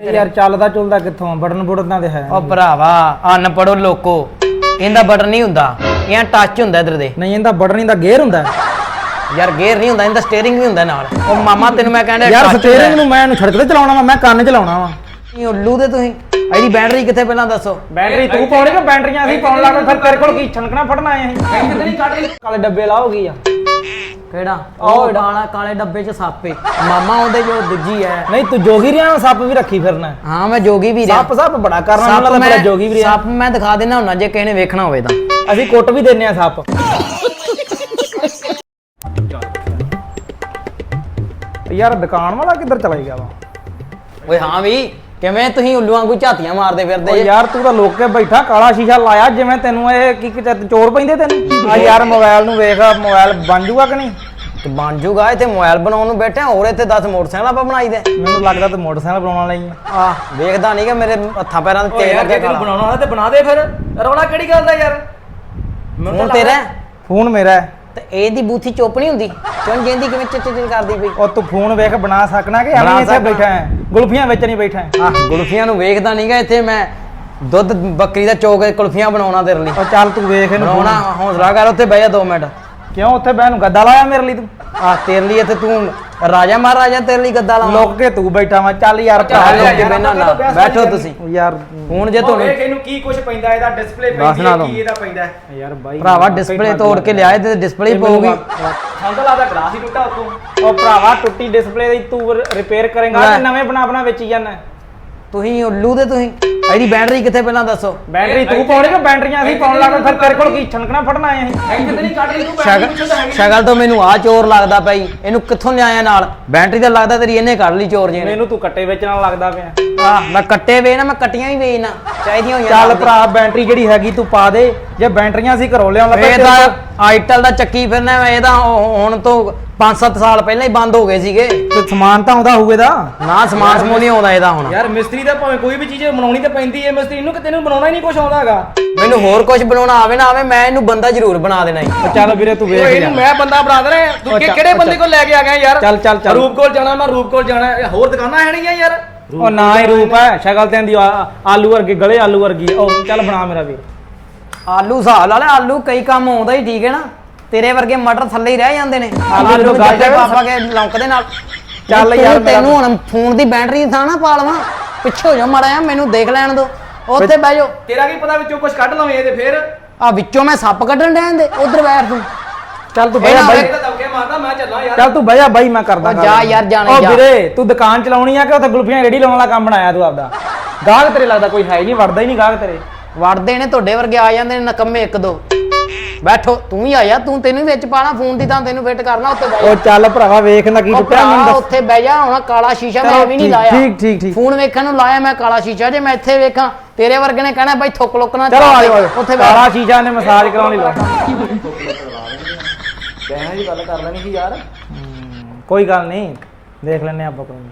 ਯਾਰ ਚੱਲਦਾ ਚੁਲਦਾ ਕਿੱਥੋਂ ਬਟਨ ਬੁਟਨਾਂ ਤੇ ਹੈ ਉਹ ਭਰਾਵਾ ਅੰਨ ਪੜੋ ਲੋਕੋ ਇਹਦਾ ਬਟਨ ਨਹੀਂ ਹੁੰਦਾ। ਇਹ ਟੱਚ ਹੁੰਦਾ ਇਧਰ ਦੇ। ਨਹੀਂ ਇਹਦਾ ਬਟਨ ਦਾ ਗੇਅਰ ਹੁੰਦਾ। ਯਾਰ ਗੇਅਰ ਨਹੀਂ ਹੁੰਦਾ ਇਹਦਾ ਸਟੀਅਰਿੰਗ ਵੀ ਹੁੰਦਾ ਨਾਲ। ਉਹ ਮਾਮਾ ਤੈਨੂੰ ਮੈਂ ਕਹਿੰਦਾ ਯਾਰ ਸਟੀਅਰਿੰਗ ਨੂੰ ਮੈਂ ਇਹਨੂੰ ਸੜਕ ਤੇ ਚਲਾਉਣਾ ਵਾ ਮੈਂ ਕੰਨ ਚਲਾਉਣਾ ਵਾ। ਨਹੀਂ ਉੱਲੂ ਦੇ ਤੁਸੀਂ। ਇਹਦੀ ਬੈਟਰੀ ਕਿੱਥੇ ਪਹਿਲਾਂ ਦੱਸੋ? ਬੈਟਰੀ ਤੂੰ ਪਾਉਣੀ ਕਿ ਬੈਟਰੀਆਂ ਅਸੀਂ ਪਾਉਣ ਲੱਗ ਪਏ? ਫਿਰ ਤੇਰੇ ਕੋਲ ਕੀ ਛਣਕਣਾ ਫੜਨਾ ਆਏ ਅਸੀਂ? ਕਿਤੇ ਨਹੀਂ ਕੱਢ ਕਾਲੇ ਡੱਬੇ ਲਾ ਹੋ ਗਈ ਆ। ਕਿਹੜਾ? ਉਹ ਕਾਲਾ ਕਾਲੇ ਡੱਬੇ 'ਚ ਸੱਪੇ। ਮਾਮਾ ਉਹਦੇ ਜੋ ਦੂਜੀ ਹੈ ਨਹੀਂ ਤੂੰ ਜੋਗੀ ਰਿਆ ਸੱਪ ਵੀ ਰੱਖੀ ਫਿਰਨਾ। ਹਾਂ ਮੈਂ ਜੋਗੀ ਵੀ ਰਿਹਾ ਸੱਪ ਸੱਪ ਬੜਾ ਕਰਨਾ ਸੱਪ ਉਹਨਾਂ ਦਾ ਮੈਂ ਬੜਾ ਜੋਗੀ ਵੀ ਰਿਹਾ ਸੱਪ ਮੈਂ ਦਿਖਾ ਦੇਣਾ ਹੁੰਨਾ ਜੇ ਕਿਸੇ ਨੇ ਵੇਖਣਾ ਹੋਵੇ ਤਾਂ। ਅਸੀਂ ਕੁੱਟ ਵੀ ਦਿੰਨੇ ਆ ਸੱਪ। ਯਾਰ ਦੁਕਾਨ ਵਾਲਾ ਕਿੱਧਰ ਚਲਾ ਗਿਆ ਵਾ? ਓਏ ਹਾਂ ਵੀ ਕਿਵੇਂ ਤੁਸੀਂ ਉੱਲੂ ਵਾਂਗੂ ਝਾਤੀਆਂ ਮਾਰਦੇ ਫਿਰਦੇ ਓ ਜੇ? ਯਾਰ ਤੂੰ ਤਾਂ ਲੋਕ ਕੇ ਬੈਠਾ ਕਾਲਾ ਸ਼ੀਸ਼ਾ ਲਾਇਆ ਜਿਵੇਂ ਤੈਨੂੰ ਇਹ ਕੀ ਕੀ ਚੋਰ ਪੈਂਦੇ ਤੈਨੂੰ? ਆ ਯਾਰ ਮੋਬਾਈਲ ਨੂੰ ਵੇਖ ਮੋਬਾਈਲ ਬਣ ਜੂਗਾ ਕਿ ਨਹੀਂ? ਤੇ ਬਣ ਜੂਗਾ ਇੱਥੇ ਮੋਬਾਈਲ ਬਣਾਉਣ ਨੂੰ ਬੈਠੇ ਹੋਰ ਇੱਥੇ 10 ਮੋਟਰਸਾਈਕਲ ਆਪਾਂ ਬਣਾਈ ਦੇ। ਮੈਨੂੰ ਲੱਗਦਾ ਤੂੰ ਮੋਟਰਸਾਈਕਲ ਬਣਾਉਣ ਲਈ ਆ। ਆ ਵੇਖਦਾ ਨਹੀਂਗਾ ਮੇਰੇ ਹੱਥਾਂ ਪੈਰਾਂ ਤੇ ਤੇਲ ਲੱਗਿਆ ਕਾਲਾ। ਬਣਾਉਣਾ ਤੇ ਬਣਾ ਦੇ ਫਿਰ। ਰੌਲਾ ਕਿਹੜੀ ਗੱਲ ਦਾ ਯਾਰ? ਹੁਣ ਤੇਰਾ ਹੈ? ਫੋਨ ਮੇਰਾ ਹੈ। ਤੇ ਇਹਦੀ ਬੂਥੀ ਚੁੱਪ ਨਹੀਂ ਹੁੰਦੀ? ਚੁਣ ਜਾਂਦੀ? ਕਿਵੇਂ ਚਿੱਚ ਚਿੱਚ ਕਰਦੀ ਪਈ? ਉਹ ਤੂੰ ਫੋਨ ਵੇਖ ਬਣਾ ਸਕਣਾ ਕਿ ਬਣਾ ਐਵੇਂ ਇੱਥੇ ਸਕਣਾ। ਬੈਠਾ ਹੈ? ਗੁਲਫੀਆਂ ਵਿੱਚ ਨਹੀਂ ਬੈਠਾ ਹੈ। ਆ ਗੁਲਫੀਆਂ ਨੂੰ ਵੇਖਦਾ ਨਹੀਂਗਾ ਇੱਥੇ ਮੈਂ। ਦੁੱਧ ਬੱਕਰੀ ਦਾ ਚੋਕ ਕੇ ਕੁਲਫੀਆਂ ਬਣਾਉਣਾ ਤੇਰੇ ਲਈ। ਉਹ ਚੱਲ ਤੂੰ ਵੇਖ ਇਹਨੂੰ ਬਣਾਉਣਾ ਹੌਸਲਾ ਕਰ ਉੱਥੇ ਬਹਿ ਜਾ 2 ਮਿੰਟ। ਕਿਉਂ ਉੱਥੇ ਬਹਿ ਨੂੰ ਗੱਦਾ ਲਾਇਆ ਮੇਰੇ ਲਈ ਤੂੰ? ਆ ਤੇਰੇ ਲਈ ਇੱਥੇ ਤੂੰ ਰਾਜਾ ਮਹਾਰਾਜਾ ਤੇਰੇ ਲਈ ਗੱਦਾ ਲਾਵਾਂ ਲੁੱਕ ਕੇ ਤੂੰ ਬੈਠਾ ਵਾ ਚੱਲ ਯਾਰ ਭਰਾ ਲੋਕ ਕੇ ਬਹਿਣਾ ਨਾ ਬੈਠੋ ਤੁਸੀਂ। ਯਾਰ ਹੁਣ ਜੇ ਤੁਹਾਨੂੰ ਵੇਖ ਇਹਨੂੰ ਕੀ ਕੁਝ ਪੈਂਦਾ ਇਹਦਾ ਡਿਸਪਲੇ ਪੈਂਦੀ ਹੈ। ਕੀ ਇਹਦਾ ਪੈਂਦਾ ਹੈ? ਯਾਰ ਬਾਈ ਭਰਾਵਾ ਡਿਸਪਲੇ ਤੋੜ ਕੇ ਲਿਆਏ ਤੇ ਡਿਸਪਲੇ ਹੀ ਪਊਗੀ। ਸੰਗ ਲਾਦਾ ਗਲਾਸ ਹੀ ਟੁੱਟਾ ਉਤੋਂ। ਉਹ ਭਰਾਵਾ ਟੁੱਟੀ ਡਿਸਪਲੇ ਦੀ ਤੂੰ ਰਿਪੇਅਰ ਕਰੇਗਾ ਨਵੇਂ ਬਣਾ ਬਣਾ ਵੇਚੀ ਜਾਣਾ ਤੁਸੀਂ ਉੱਲੂ ਦੇ ਤੁਸੀਂ। ਇਹਦੀ ਬੈਟਰੀ ਕਿੱਥੇ ਪਹਿਲਾਂ ਦੱਸੋ? ਬੈਟਰੀ ਤੂੰ ਪਾਉਣੀ ਕਿ ਬੈਟਰੀਆਂ ਅਸੀਂ ਪਾਉਣ ਲੱਗ ਪਏ? ਫਿਰ ਤੇਰੇ ਕੋਲ ਕੀ ਛਣਕਣਾ ਫੜਨਾ ਆਏ ਅਸੀਂ ਐਂ ਕਿਤੇ ਨਹੀਂ ਕੱਢ ਲਈ ਤੂੰ ਸ਼ਕਲ ਸ਼ਕਲ ਤੋਂ ਮੈਨੂੰ ਆ ਚੋਰ ਲੱਗਦਾ ਪਈ ਇਹਨੂੰ ਕਿੱਥੋਂ ਲਿਆਇਆ ਨਾਲ? ਬੈਟਰੀ ਤਾਂ ਲੱਗਦਾ ਤੇਰੀ ਇਹਨੇ ਕੱਢ ਲਈ ਚੋਰ ਜੀ ਮੈਨੂੰ ਤੂੰ ਕੱਟੇ ਵੇਚਣ ਲੱਗਦਾ ਪਿਆ। ਆ ਮੈਂ ਕੱਟੇ ਵੇ ਨਾ ਮੈਂ ਕੱਟੀਆਂ ਹੀ ਵੇਚਣਾ ਚਾਹੀਦੀਆਂ ਹੋਈਆਂ ਚੱਲ ਨਾਲ ਦੀ। ਭਰਾ ਬੈਟਰੀ ਜਿਹੜੀ ਹੈਗੀ ਤੂੰ ਪਾ ਦੇ। ਜੇ ਬੈਟਰੀਆਂ ਅਸੀਂ ਘਰੋਂ ਲਿਆਉਣ ਲੱਗੇ ਇਹ ਤਾਂ ਆਈਟਲ ਦਾ ਚੱਕੀ ਫਿਰਨਾ ਇਹ ਤਾਂ ਹੁ- ਹੁਣ ਤੋਂ 5-7 ਸਾਲ ਪਹਿਲਾਂ ਹੀ ਬੰਦ ਹੋ ਗਏ ਸੀਗੇ। ਤੇ ਸਮਾਨ ਤਾਂ ਆਉਂਦਾ ਹੋਊ ਇਹਦਾ। ਨਾ ਸਮਾਨ ਸਮੂਹ ਨਹੀਂ ਆਉਂਦਾ ਇਹਦਾ ਹੁਣ। ਯਾਰ ਮਿਸਤਰੀ ਦਾ ਭਾਵੇਂ ਕੋਈ ਵੀ ਚੀਜ਼ ਬਣਾਉਣੀ ਤੇ ਪੈਂਦੀ ਹੈ ਮਿਸਤਰੀ ਨੂੰ ਕਿ ਤੈਨੂੰ ਬਣਾਉਣਾ ਹੀ ਨਹੀਂ ਕੁਝ ਆਉਂਦਾ ਹੈਗਾ। ਮੈਨੂੰ ਹੋਰ ਕੁਝ ਬਣਾਉਣਾ ਆਵੇ ਨਾ ਆਵੇ ਮੈਂ ਇਹਨੂੰ ਬੰਦਾ ਜ਼ਰੂਰ ਬਣਾ ਦੇਣਾ ਉਹ ਚੱਲ ਵੀਰੇ ਤੂੰ ਵੇਖ ਇਹਨੂੰ ਮੈਂ ਬੰਦਾ ਬਣਾ ਦੇਣਾ ਹੈ। ਤੂੰ ਕਿ- ਕਿਹੜੇ ਬੰਦੇ। ਕੋਲ ਲੈ ਕੇ ਆ ਗਿਆ ਯਾਰ? ਚੱਲ, ਚੱਲ, ਚੱਲ। ਰੂਪ ਕੋਲ ਜਾਣਾ ਮੈਂ ਰੂਪ ਕੋਲ ਜਾਣਾ ਇਹ ਹੋਰ ਦੁਕਾਨਾਂ ਹੈ ਨਹੀਂ ਯਾਰ? ਉਹ ਨਾ ਹੀ ਰੂਪ ਹੈ ਸ਼ਕਲ ਤੇ ਦੀ ਆਲੂ ਵਰਗੀ ਗਲੇ ਆਲੂ ਵਰਗੀ ਉਹ ਚੱਲ ਬਣਾ ਮੇਰਾ ਵੀਰ। ਆਲੂ ਹਿਸਾਬ ਲਾ ਲੈ ਆਲੂ ਕਈ ਕੰਮ ਆਉਂਦਾ ਹੀ ਠੀਕ ਹੈ ਨਾ? ਤੇਰੇ ਵਰਗੇ ਮਟਰ ਥੱਲੇ ਹੀ ਰਹਿ ਜਾਂਦੇ ਨੇ। ਆਲੂ ਜਾਵੇ। ਪਾਪਾ ਕੇ ਲੌਂਕ ਦੇ ਨਾਲ। ਚੱਲ ਯਾਰ ਤੈਨੂੰ ਹੁਣ ਫੋਨ ਦੀ ਬੈਟਰੀ ਥਾਂ ਨਾ ਪਾ ਲਵਾਂ। ਪਿੱਛੇ ਹੋ ਜਾ ਮੜਾ ਆ ਮੈਨੂੰ ਦੇਖ ਲੈਣ ਦੋ। ਉੱਥੇ ਬਹਿ ਜਾਓ। ਤੇਰਾ ਕੀ ਪਤਾ ਵਿੱਚੋਂ ਕੁਝ ਕੱਢ ਲਵੇਂ ਇਹਦੇ ਫੇਰ? ਆ ਵਿੱਚੋਂ ਮੈਂ ਸੱਪ ਕੱਢਣ ਡਿਆਂ ਦੇ ਉਧਰ ਬੈਠ ਤੂੰ। ਚੱਲ ਤੂੰ ਬਹਿ ਜਾ ਬਾਈ। ਮਾਰਦਾ ਮੈਂ ਚੱਲਾਂ ਯਾਰ। ਚੱਲ ਤੂੰ ਬਹਿ ਜਾ ਬਾਈ ਮੈਂ ਕਰਦਾ ਗੱਲ। ਜਾ ਯਾਰ, ਜਾਣੇ ਉਹ ਜਾ। ਵੀਰੇ ਤੂੰ ਦੁਕਾਨ ਚਲਾਉਣੀ ਆ ਕਿ ਉੱਥੇ ਗੁਲਫੀਆਂ ਰੇੜੀ ਲਾਉਣ ਵਾਲਾ ਕੰਮ ਬਣਾਇਆ ਤੂੰ ਆਪਦਾ? ਗਾਹਕ ਤੇਰੇ ਲੱਗਦਾ ਕੋਈ ਹੈ ਹੀ ਨਹੀਂ ਵੜਦਾ ਹੀ ਨਹੀਂ ਗਾਹਕ ਤੇਰੇ। ਵੜਦੇ ਨੇ ਤੁਹਾਡੇ ਵਰਗੇ ਆ ਜਾਂਦੇ ਨੇ ਨਕੰਮੇ ਇੱਕ ਦੋ। ਬੈਠੋ ਤੂੰ ਵੀ ਆਇਆ ਤੂੰ ਤੈਨੂੰ ਵਿੱਚ ਪਾਣਾ ਫੋਨ ਦੀ ਤਾਂ ਤੈਨੂੰ ਫਿੱਟ ਕਰਨਾ ਉੱਤੇ ਬਹਿ ਜਾ। ਉਹ ਚੱਲ ਭਰਾਵਾ ਵੇਖ ਨਾ ਕੀ ਉਹ ਟੁੱਟਿਆ ਮੈਨੂੰ ਭਰਾ ਦੱਸ ਉੱਥੇ ਬਹਿ ਜਾ ਹੁਣ ਕਾਲਾ ਸ਼ੀਸ਼ਾ ਮੈਂ ਵੀ ਨਹੀਂ ਲਾਇਆ। ਠੀਕ- ਠੀਕ- ਠੀਕ। ਫੋਨ ਵੇਖਣ ਨੂੰ ਲਾਇਆ ਮੈਂ ਕਾਲਾ ਸ਼ੀਸ਼ਾ ਜੇ ਮੈਂ ਇੱਥੇ ਵੇਖਾਂ ਤੇਰੇ ਵਰਗੇ ਨੇ ਕਹਿਣਾ ਬਾਈ ਥੁੱਕ ਲੁੱਕਣਾ ਚਲੋ ਆ ਜਾਓ ਉੱਥੇ ਬਹਿ ਕਾਲਾ ਸ਼ੀਸ਼ਾ ਨੇ ਮਸਾਜ ਕਰਾਉਣ ਲਈ ਲਾ ਕਹਿਣਾ ਦੀ ਗੱਲ ਕਰ ਲੈਣੀ ਸੀ ਯਾਰ। ਕੋਈ ਗੱਲ ਨਹੀਂ ਦੇਖ ਲੈਨੇ ਆਪਾਂ ਕੋਈ ਨੀ।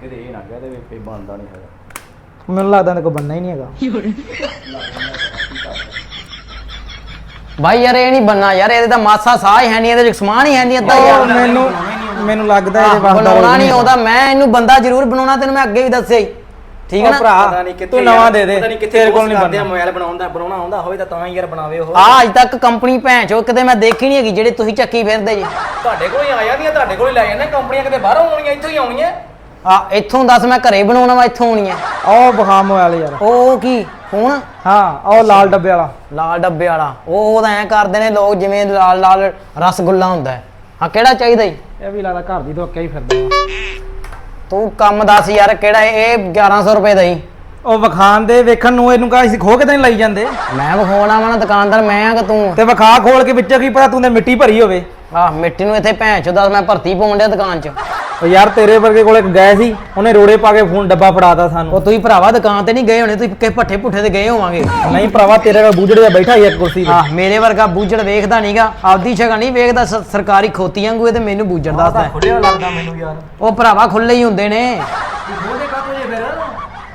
ਕਿਤੇ ਇਹ ਨਾ ਕਹਿ ਦੇ ਵੀ ਬਣਦਾ ਨਹੀਂ ਹੈਗਾ। ਮੈਨੂੰ ਲੱਗਦਾ ਇਹਦੇ ਕੋਲ ਬੰਨਾ ਹੀ ਨਹੀਂ ਹੈਗਾ। ਬਾਈ ਯਾਰ ਇਹ ਨਹੀਂ ਬੰਨਾ ਯਾਰ ਇਹਦੇ ਤਾਂ ਮਾਸਾ ਸਾਹ ਹੀ ਹੈ ਨਹੀਂ ਇਹਦੇ ਚ ਸਮਾਨ ਹੀ ਹੈ ਨਹੀਂ ਅੱਧਾ ਉਹ ਯਾਰ ਮੈਨੂੰ ਮੈਨੂੰ ਲੱਗਦਾ ਇਹਦੇ ਆਹ, ਵਾਸਤੇ ਬਣਾਉਣਾ ਨਹੀਂ ਆਉਂਦਾ। ਮੈਂ ਇਹਨੂੰ ਬੰਦਾ ਜ਼ਰੂਰ ਬਣਾਉਣਾ ਤੈਨੂੰ ਮੈਂ ਅੱਗੇ ਵੀ ਦੱਸਿਆ ਹੀ। ਠੀਕ ਹੈ ਨਾ ਭਰਾ। ਪਤਾ ਨਹੀਂ ਕਿੱਥੇ ਤੂੰ ਨਵਾਂ ਦੇ ਦੇ ਪਤਾ ਨਹੀਂ ਕਿੱਥੇ ਤੇਰੇ ਕੋਲ ਨਹੀਂ ਬੰਨਾ ਮੋਬਾਈਲ ਬਣਾਉਣ ਦਾ ਬਣਾਉਣਾ ਆਉਂਦਾ ਹੋਵੇ ਤਾਂ ਤਾਂ ਹੀ ਯਾਰ ਬਣਾਵੇ ਉਹ। ਆ ਅੱਜ ਤੱਕ ਕੰਪਨੀ ਭੈਣ ਚੋ ਕਿਤੇ ਮੈਂ ਦੇਖੀ ਨਹੀਂ ਹੈਗੀ ਜਿਹੜੇ ਤੁਸੀਂ ਚੱਕੀ ਫਿਰਦੇ ਜੀ। ਤੁਹਾਡੇ ਕੋਲ ਹੀ ਆ ਜਾਂਦੀਆਂ ਤੁਹਾਡੇ ਕੋਲ ਹੀ ਲੈ ਜਾਂਦੇ ਕੰਪਨੀਆਂ ਕਿਤੇ ਬਾਹਰੋਂ ਆਉਣੀਆਂ ਇੱਥੋਂ ਹੀ ਆਉਣੀਆਂ। ਆ ਇੱਥੋਂ ਦੱਸ ਮੈਂ ਘਰੇ ਬਣਾਉਣਾ ਵਾ ਇੱਥੋਂ ਆਉਣੀ ਆ। ਉਹ ਬਖਾ ਮੋਬਾਈਲ ਯਾਰ। ਉਹ ਕੀ ਫੋਨ? ਹਾਂ ਉਹ ਲਾਲ ਡੱਬੇ ਵਾਲਾ। ਲਾਲ ਡੱਬੇ ਵਾਲਾ। ਉਹ ਉਹਦਾ ਐ ਕਰਦੇ ਨੇ ਲੋਕ ਜਿਵੇਂ ਲਾਲ ਲਾਲ ਰਸਗੁੱਲਾ ਹੁੰਦਾ ਹੈ। ਆ ਕਿਹੜਾ ਚਾਹੀਦਾ ਈ ਇਹ ਵੀ ਲੱਗਦਾ ਘਰ ਦੀ ਧੋਕੇ ਹੀ ਫਿਰਦਾ। ਤੂੰ ਕੰਮ ਦੱਸ ਯਾਰ ਕਿਹੜਾ ਇਹ? 1100 ਰੁਪਏ ਦਾ ਹੀ। ਉਹ ਵਿਖਾਣ ਦੇ ਵੇਖਣ ਨੂੰ ਇਹਨੂੰ ਕਹਾਂ ਅਸੀਂ ਖੋ ਕੇ ਤਾਂ ਨਹੀਂ ਲਈ ਜਾਂਦੇ? ਮੈਂ ਵਿਖਾਉਣਾ ਵਾ ਨਾ ਦੁਕਾਨਦਾਰ ਮੈਂ ਆ ਕਿ ਤੂੰ? ਤੇ ਵਿਖਾ ਖੋਲ ਕੇ ਵਿੱਚੋਂ ਕੀ ਪਤਾ ਤੂੰ ਤੇ ਮਿੱਟੀ ਭਰੀ ਹੋਵੇ। ਆ ਮਿੱਟੀ ਨੂੰ ਇੱਥੇ ਭੈਣ ਚੋ ਦੱਸ ਮੈਂ ਭਰਤੀ ਪਾਉਣ ਡਿਆ ਦੁਕਾਨ 'ਚ। ਉਹ ਯਾਰ ਤੇਰੇ ਵਰਗੇ ਕੋਲ ਇੱਕ ਗਏ ਸੀ ਉਹਨੇ ਰੋੜੇ ਪਾ ਕੇ ਫੋਨ ਡੱਬਾ ਫੜਾਤਾ ਸਾਨੂੰ। ਉਹ ਤੁਸੀਂ ਭਰਾਵਾ ਦੁਕਾਨ ਤੇ ਨਹੀਂ ਗਏ ਹੋਣੇ ਤੁਸੀਂ ਕਿਸੇ ਭੱਠੇ ਭੁੱਠੇ ਤੇ ਗਏ ਹੋਵਾਂਗੇ। ਨਹੀਂ ਭਰਾਵਾ ਤੇਰੇ ਕੋਲ ਬੂਝੜ ਜਾ ਬੈਠਾ ਹੀ ਇੱਕ ਕੁਰਸੀ ਤੇ। ਆ ਮੇਰੇ ਵਰਗਾ ਬੂਝੜ ਵੇਖਦਾ ਨਹੀਂਗਾ ਆਪਦੀ ਸ਼ਕਲ ਨਹੀਂ ਵੇਖਦਾ ਸ- ਸਰਕਾਰੀ ਖੋਤੀ ਵਾਂਗੂ ਇਹ ਤੇ ਮੈਨੂੰ ਬੂਝੜ ਦੱਸਦਾ। ਖੁੱਲਿਆ ਲੱਗਦਾ ਮੈਨੂੰ ਯਾਰ। ਉਹ ਭਰਾਵਾ ਖੁੱਲੇ ਹੀ ਹੁੰਦੇ ਨੇ। ਉਹਦੇ ਕਾਹਤੋਂ ਜੇ ਫਿਰ।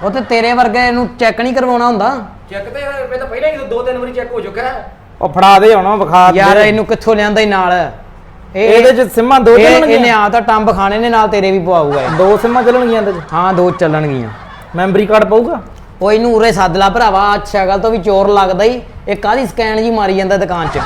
ਉਹ ਤੇ ਤੇਰੇ ਵਰਗੇ ਨੂੰ ਚੈੱਕ ਨਹੀਂ ਕਰਵਾਉਣਾ ਹੁੰਦਾ। ਚੈੱਕ ਤੇ ਤਾਂ ਪਹਿਲਾਂ ਹੀ ਦੋ ਤਿੰਨ ਵਾਰੀ ਚੈੱਕ ਹੋ ਚੁੱਕਾ ਹੈ। ਉਹ ਫੜਾ ਦੇ ਹੁਣ ਵਿਖਾ ਦੇ। ਯਾਰ ਇਹਨੂੰ ਕਿੱਥੋਂ ਲਿਆਂਦਾ ਹੀ ਨਾਲ? ਇਹਦੇ ਚ ਸਿਮਾਂ ਦੋ ਇਹ ਇਹਨੇ ਚੱਲਣਗੀਆਂ ਆ ਤਾਂ ਟੰਬ ਖਾਣੇ ਨੇ ਨਾਲ ਤੇਰੇ ਵੀ ਪਵਾਊਗਾ ਇਹ। ਦੋ ਸਿਮਾਂ ਚੱਲਣਗੀਆਂ ਇਹਦੇ ਚ? ਹਾਂ ਦੋ ਚੱਲਣਗੀਆਂ। ਮੈਮਰੀ ਕਾਰਡ ਪਊਗਾ? ਉਹ ਇਹਨੂੰ ਉਰੇ ਸੱਦ ਲਾ ਭਰਾਵਾ ਆਹ ਸ਼ਕਲ ਤੋਂ ਵੀ ਚੋਰ ਲੱਗਦਾ ਹੀ ਇਹ ਕਾਹਦੀ ਸਕੈਨ ਜੀ ਮਾਰੀ ਜਾਂਦਾ ਦੁਕਾਨ 'ਚ?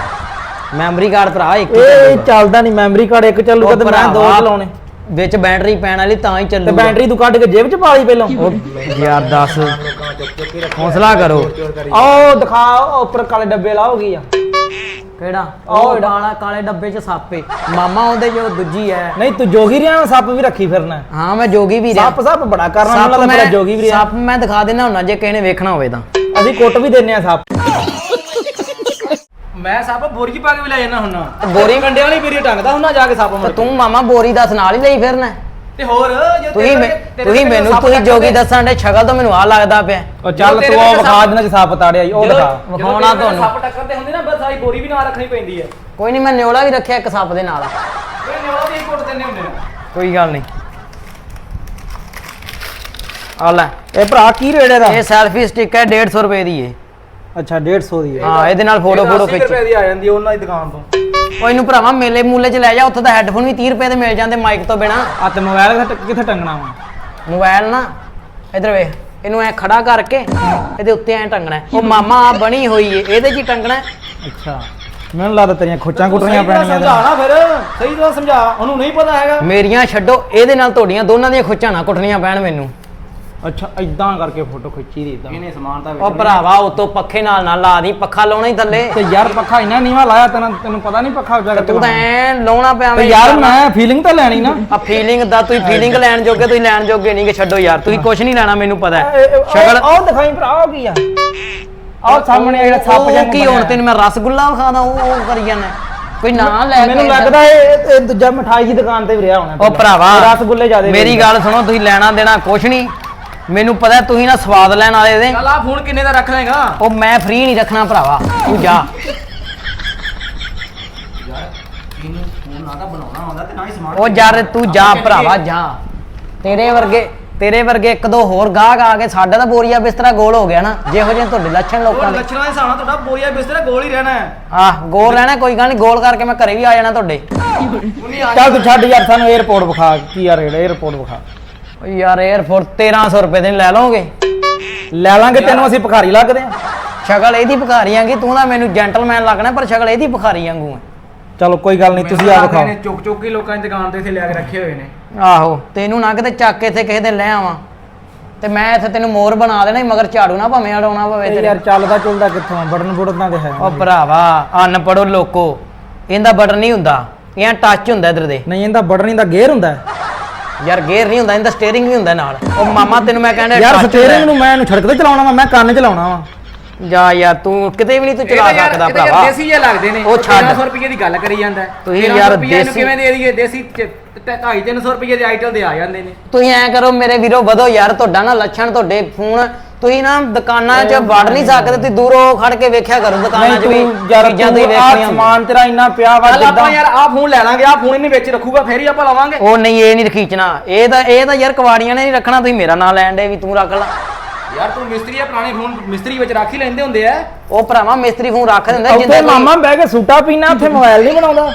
ਮੈਮਰੀ ਕਾਰਡ ਭਰਾ ਇੱਕ ਹੀ ਇਹ ਚੱਲੂਗਾ। ਚੱਲਦਾ ਨਹੀਂ ਮੈਮਰੀ ਕਾਰਡ ਇੱਕ ਚੱਲੂਗਾ ਤੇ ਮੈਂ ਦੋ ਭਰਾਵਾ, ਚਲਾਉਣੇ। ਵਿੱਚ ਬੈਟਰੀ ਪੈਣ ਵਾਲੀ ਤਾਂ ਹੀ ਤੇ ਚੱਲੂਗਾ। ਬੈਟਰੀ ਤੂੰ ਕੱਢ ਕੇ ਜੇਬ ਚ ਪਾ ਲਈ ਪਹਿਲਾਂ। ਉਹ ਯਾਰ ਦੱਸ। ਹੌਸਲਾ ਕਰੋ। ਆਹ ਦਿਖਾ ਉਹ ਉੱਪਰ ਕਾਲੇ ਡੱਬੇ ਲਾ ਹੋ ਗਈ ਆ। ਕਿਹੜਾ? ਉਹ ਡਾਲਾ ਕਾਲੇ ਡੱਬੇ 'ਚ ਸਾਪੇ। ਮਾਮਾ ਉਹਦੇ ਜੋ ਦੂਜੀ ਐ। ਨਹੀਂ ਤੂੰ ਜੋਗੀ ਰਿਆ ਸੱਪ ਵੀ ਰੱਖੀ ਫਿਰਨਾ ਹਾਂ। ਮੈਂ ਜੋਗੀ ਵੀ ਰਿਹਾ ਸੱਪ ਸੱਪ ਬੜਾ ਕਰਨਾ ਸੱਪ ਵਾਲਾ ਤੇਰਾ ਮੈਂ ਜੋਗੀ ਵੀ ਰਿਆ। ਸੱਪ ਮੈਂ ਦਿਖਾ ਦੇਣਾ ਹੁੰਨਾ ਜੇ ਕਿਸੇ ਨੇ ਵੇਖਣਾ ਹੋਵੇ ਤਾਂ। ਅਸੀਂ ਕੁੱਟ ਵੀ ਦਿੰਨੇ ਆ ਸੱਪ। ਮੈਂ ਸੱਪ ਬੋਰੀ ਚ ਪਾ ਕੇ ਵੀ ਲੈ ਜਾਣਾ ਹੁੰਨਾ। ਬੋਰੀ? ਕੰਡੇ ਵਾਲੀ ਮੇਰੀ ਟੰਗਦਾ ਹੁੰਨਾ ਜਾ ਕੇ ਸੱਪ ਤੇ ਤੂੰ ਮਾਮਾ ਬੋਰੀ ਦਾ ਨਾਲ ਹੀ ਲਈ ਫਿਰਨਾ ਤੇ ਹੋਰ ਜੇ ਤੁਸੀਂ ਤੇਰੇ- ਮੈਂ- ਤੇਰੇ ਤੁਸੀਂ ਮੈਨੂੰ ਸੱਪ ਤੁਸੀਂ ਜੋਗੀ ਦੱਸਣ ਦੇ ਸ਼ਕਲ ਤੋਂ ਮੈਨੂੰ ਆ ਲੱਗਦਾ ਪਿਆ। ਉਹ ਚੱਲ ਤੂੰ ਉਹ ਵਿਖਾ ਦੇਣਾ ਚ ਸੱਪ ਤਾੜਿਆ ਈ, ਉਹ ਜਦੋਂ- ਦਿਖਾ। ਜਦੋਂ ਵਿਖਾਉਣਾ ਤੇਰੇ ਤੁਹਾਨੂੰ। ਸੱਪ ਟੱਕਰਦੇ ਹੁੰਦੇ ਨਾ ਬਸ ਸਾਰੀ ਬੋਰੀ ਵੀ ਨਾਲ ਰੱਖਣੀ ਪੈਂਦੀ ਹੈ ਕੋਈ ਨਹੀਂ ਮੈਂ ਨਿਓਲਾ ਵੀ ਰੱਖਿਆ ਇੱਕ ਸੱਪ ਦੇ ਨਾਲ। ਇਹ ਨਿਓਲਾ ਵੀ ਕੁੱਟ ਦਿੰਦੇ ਹੁੰਦੇ ਨੇ ਕੋਈ ਗੱਲ ਨਹੀਂ ਆ ਲੈ ਇਹ ਭਰਾ ਕੀ ਰੇਟ ਇਹਦਾ? ਇਹ ਸੈਲਫੀ ਸਟਿਕ ਹੈ 150 ਰੁਪਏ ਦੀ ਏ ਅੱਛਾ 150 ਦੀ ਹੈ। ਹਾਂ ਇਹਦੇ ਨਾਲ ਫੋਟੋ ਫੋਟੋ 80 ਖਿੱਚ ਰੁਪਏ ਦੀ ਆ ਜਾਂਦੀ ਹੈ ਉਹਨਾਂ ਦੀ ਦੁਕਾਨ ਤੋਂ। ਉਹ ਇਹਨੂੰ ਭਰਾਵਾ ਮੇਲੇ ਮੂਲੇ 'ਚ ਲੈ ਜਾ ਉੱਥੇ ਤਾਂ ਹੈੱਡਫੋਨ ਵੀ 30 ਰੁਪਏ ਦੇ ਮਿਲ ਜਾਂਦੇ ਮਾਈਕ ਤੋਂ ਬਿਨਾ ਆ ਤੇ ਮੋਬਾਈਲ ਕਿੱਥੇ ਟੰਗਣਾ ਵਾ ਮੋਬਾਈਲ ਨਾ ਇਧਰ ਵੇਖ ਇਹਨੂੰ ਐ ਖੜਾ ਕਰਕੇ ਇਹਦੇ ਉੱਤੇ ਐ ਟੰਗਣਾ। ਉਹ ਮਾਮਾ ਆ ਬਣੀ ਹੋਈ ਏ ਇਹਦੇ 'ਚ ਹੀ ਟੰਗਣਾ। ਅੱਛਾ ਮੈਨੂੰ ਲੱਗਦਾ ਤੇਰੀਆਂ ਖੋਚਾਂ ਕੁੱਟਣੀਆਂ ਪੈਣੀਆਂ ਸਮਝਾਣਾ ਫਿਰ ਸਹੀ ਤਰ੍ਹਾਂ ਸਮਝਾ ਉਹਨੂੰ ਨਹੀਂ ਪਤਾ ਹੈਗਾ ਮੇਰੀਆਂ ਛੱਡੋ ਇਹਦੇ ਨਾਲ ਤੁਹਾਡੀਆਂ ਦੋਨਾਂ ਦੀਆਂ ਖੁੱਚਾਂ ਨਾ ਕੁੱਟਣੀਆਂ ਪੈਣ ਮੈਨੂੰ ਅੱਛਾ ਇਦਾਂ ਕਰਕੇ ਫੋਟੋ ਖਿੱਚੀ ਦੀ ਇਦਾਂ ਇਹਨੇ ਸਮਾਨ ਤਾਂ ਉਹ ਭਰਾਵਾ ਉਤੋਂ ਪੱਖੇ ਨਾਲ ਨਾ ਲਾ ਦੀ ਪੱਖਾ ਲਾਉਣਾ ਹੀ ਥੱਲੇ। ਤੇ ਯਾਰ ਪੱਖਾ ਇੰਨਾ ਨੀਵਾ ਲਾਇਆ ਤੈਨੂੰ ਤੈਨੂੰ ਪਤਾ ਨਹੀਂ ਪੱਖਾ ਉੱਚਾ ਕਰਕੇ ਤੂੰ ਤਾਂ ਐ ਲਾਉਣਾ ਪਿਆ ਤੇ ਯਾਰ ਮੈਂ ਫੀਲਿੰਗ ਤਾਂ ਲੈਣੀ ਨਾ। ਆ ਫੀਲਿੰਗ ਦਾ ਤੁਸੀਂ ਫੀਲਿੰਗ ਲੈਣ ਜੋਗੇ ਤੁਸੀਂ ਲੈਣ ਜੋਗੇ ਨਹੀਂ ਕਿ ਛੱਡੋ ਯਾਰ। ਤੁਸੀਂ ਕੁਝ ਨਹੀਂ ਲੈਣਾ ਮੈਨੂੰ ਪਤਾ ਹੈ। ਸ਼ਕਲ ਉਹ ਦਿਖਾਈ ਭਰਾ ਉਹ ਕੀ ਆ? ਆਹ ਸਾਹਮਣੇ ਜਿਹੜਾ ਸੱਪ ਜਿਹਾ ਕੀ ਹੁਣ ਤੈਨੂੰ ਮੈਂ ਰਸਗੁੱਲਾ ਵਿਖਾਦਾ ਉਹ ਉਹ ਕਰੀ ਜਾਂਦਾ। ਕੋਈ ਨਾਂ ਲੈ ਕੇ ਮੈਨੂੰ ਲੱਗਦਾ ਇਹ ਦੂਜਾ ਮਠਾਈ ਦੀ ਦੁਕਾਨ ਤੇ ਵੀ ਰਿਹਾ ਹੋਣਾ। ਉਹ ਭਰਾਵਾ ਰਸਗੁੱਲੇ ਜਿਆਦੇ ਮੇਰੀ ਗੱਲ ਸੁਣੋ ਤੁਸੀਂ ਲੈਣਾ ਦੇਣਾ ਕੁਛ ਨਹੀਂ ਮੈਨੂੰ ਪਤਾ ਤੂੰ ਨਾ ਸਵਾਦ ਲੈਣ ਵਾਲੇ ਦੇ। ਚੱਲ ਆ ਫੋਨ ਕਿੰਨੇ ਦਾ ਰੱਖ ਲੇਗਾ ਉਹ ਮੈਂ ਫ੍ਰੀ ਨਹੀਂ ਰੱਖਣਾ ਭਰਾਵਾ। ਤੂੰ ਜਾ। ਯਾਰ ਇਹਨੂੰ ਫੋਨ ਨਾ ਤਾਂ ਬਣਾਉਣਾ ਆਉਂਦਾ ਤੇ ਨਾ ਹੀ ਤੇਰੇ ਵਰਗੇ ਇੱਕ ਦੋ ਹੋਰ ਗਾਹਕ ਆ ਕੇ ਸਾਡਾ ਤਾਂ ਬੋਰੀਆ ਬਿਸਤਰਾ ਗੋਲ ਹੋ ਗਿਆ ਨਾ। ਜਿਹੋ ਜਿਹੇ ਤੁਹਾਡੇ ਲੱਛਣ ਲੋਕਾਂ ਦੇ। ਲੱਛਣਾਂ ਦੇ ਹਿਸਾਬ ਤੁਹਾਡਾ ਬੋਰੀਆ ਬਿਸਤਰਾ ਗੋਲ ਹੀ ਰਹਿਣਾ ਹੈ। ਆਹ ਗੋਲ ਰਹਿਣਾ ਕੋਈ ਗੱਲ ਨਹੀਂ ਗੋਲ ਕਰਕੇ ਮੈਂ ਘਰੇ ਵੀ ਆ ਜਾਣਾ ਤੁਹਾਡੇ। ਚੱਲ ਤੂੰ ਛੱਡ ਯਾਰ ਸਾਨੂੰ 에어ਪੋਰਟ ਵਿਖਾ ਕੀ ਯਾਰ 에어ਪੋਰਟ ਵਿਖਾ। ਓ ਯਾਰ 에어ਫੋਰਟ 1300 ਰੁਪਏ ਦੇ ਲੈ ਲਓਗੇ? ਲੈ ਲਾਂਗੇ ਤੈਨੂੰ ਅਸੀਂ ਭਿਖਾਰੀ ਲੱਗਦੇ ਆ ਸ਼ਕਲ ਇਹਦੀ ਭਿਖਾਰੀ ਆਂਗੀ ਤੂੰ ਤਾਂ ਮੈਨੂੰ ਜੈਂਟਲਮੈਨ ਲੱਗਣਾ ਪਰ ਸ਼ਕਲ ਇਹਦੀ ਭਿਖਾਰੀ ਵਾਂਗੂ ਹੈ। ਚਲੋ ਕੋਈ ਗੱਲ ਨਹੀਂ ਤੁਸੀਂ ਆ ਵਿਖਾਓ ਚੁੱਕ ਚੁੱਕ ਕੇ ਲੋਕਾਂ ਦੀ ਦੁਕਾਨ ਤੇ ਇੱਥੇ ਲਿਆ ਕੇ ਰੱਖੇ ਹੋਏ ਨੇ। ਆਹੋ ਤੈਨੂੰ ਨਾ ਕਿਤੇ ਚੱਕ ਕੇ ਇੱਥੇ ਕਿਸੇ ਦੇ ਲੈ ਆਵਾਂ। ਤੇ ਮੈਂ ਇੱਥੇ ਤੈਨੂੰ ਮੋਰ ਬਣਾ ਦੇਣਾ ਮਗਰ ਝਾੜੂ ਨਾ ਭਾਵੇਂ ਅੜਾਉਣਾ ਪਵੇ ਤੇਰੇ ਯਾਰ ਚੱਲਦਾ ਚੁਲਦਾ ਕਿੱਥੋਂ ਬਟਨ ਬੁੜਦਾਂ ਦੇ ਹੈ ਓ ਭਰਾਵਾ ਅੰਨ ਪੜੋ ਲੋਕੋ। ਇਹਦਾ ਬਟਨ ਨਹੀਂ ਹੁੰਦਾ ਇਹ ਟੱਚ ਹੁੰਦਾ ਇਧਰ ਦੇ। ਨਹੀਂ ਇਹਦਾ ਬਟਨ ਦਾ ਗੇਅਰ ਹੁੰਦਾ। ਹੈ। ਯਾਰ ਗੇਅਰ ਨਹੀਂ ਹੁੰਦਾ ਇਹਦਾ ਸਟੀਅਰਿੰਗ ਵੀ ਹੁੰਦਾ ਨਾਲ। ਉਹ ਮਾਮਾ ਤੈਨੂੰ ਮੈਂ ਕਹਿੰਦਾ ਯਾਰ ਸਟੀਅਰਿੰਗ ਨੂੰ ਮੈਂ ਇਹਨੂੰ ਸੜਕ ਤੇ ਚਲਾਉਣਾ ਵਾ ਮੈਂ ਕੰਨ ਚਲਾਉਣਾ ਵਾ। ਜਾ ਯਾਰ ਤੂੰ ਕਿਤੇ ਵੀ ਨਹੀਂ ਤੂੰ ਚਲਾ ਸਕਦਾ ਭਰਾਵਾ। ਦੇਸੀ ਜਿਹਾ ਲੱਗਦੇ ਨੇ। ਉਹ ਛੱਡ। 1300 ਰੁਪਏ ਦੀ ਗੱਲ ਕਰੀ ਜਾਂਦਾ। ਤੁਸੀਂ 1300 ਯਾਰ ਦੇਸੀ- ਕਿਵੇਂ ਦੇ ਦਈਏ? ਦੇਸੀ 250 300 ਰੁਪਏ ਦੇ ਆਈਟਲ ਦੇ ਆ ਜਾਂਦੇ ਨੇ। ਤੁਸੀਂ ਐ ਕਰੋ ਮੇਰੇ ਵੀਰੋ ਵਧੋ ਯਾਰ ਤੁਹਾਡਾ ਨਾ ਲੱਛਣ ਤੁਹਾਡੇ ਫੋਨ ਤੁਸੀਂ ਨਾ ਦੁਕਾਨਾਂ 'ਚ ਵੜ ਨਹੀਂ ਸਕਦੇ ਤੁਸੀਂ ਦੂਰੋਂ ਖੜ ਕੇ ਵੇਖਿਆ ਕਰੋ ਦੁਕਾਨਾਂ 'ਚ ਵੀ ਤੂੰ ਯਾਰ ਚੀਜ਼ਾਂ ਤੁਸੀਂ ਵੇਖਣੀਆਂ ਸਮਾਨ ਤੇਰਾ ਇੰਨਾ ਪਿਆ ਵਾ ਚੱਲ ਆਪਾਂ ਯਾਰ ਆਹ ਫੋਨ ਲੈ ਲਾਂਗੇ ਆਹ ਫੋਨ ਇਹਨੇ ਵਿੱਚ ਰੱਖੂਗਾ ਫੇਰ ਹੀ ਆਪਾਂ ਲਵਾਂਗੇ। ਉਹ ਨਹੀਂ ਇਹ ਨਹੀਂ ਖੀਚਣਾ। ਇਹ ਤਾਂ ਇਹ ਤਾਂ ਯਾਰ ਕਵਾੜੀਆਂ ਨੇ ਨਹੀਂ ਰੱਖਣਾ ਤੁਸੀਂ ਮੇਰਾ ਨਾਂ ਲੈਣ ਦੇ ਵੀ ਤੂੰ ਰੱਖ ਲੈ। ਯਾਰ ਤੂੰ ਮਿਸਤਰੀ ਆ ਪੁਰਾਣੇ ਫੋਨ ਮਿਸਤਰੀ ਵਿੱਚ ਰੱਖ ਹੀ ਲੈਂਦੇ ਹੁੰਦੇ ਆ। ਉਹ ਭਰਾਵਾ ਮਿਸਤਰੀ ਫੋਨ ਰੱਖ ਦਿੰਦਾ ਜਿੱਦਾਂ ਮਾਮਾ ਬਹਿ ਕੇ ਸੂਟਾ ਪੀਣਾ ਉੱਥੇ ਮੋਬਾਈਲ ਨਹੀਂ ਬਣਾਉਂਦਾ।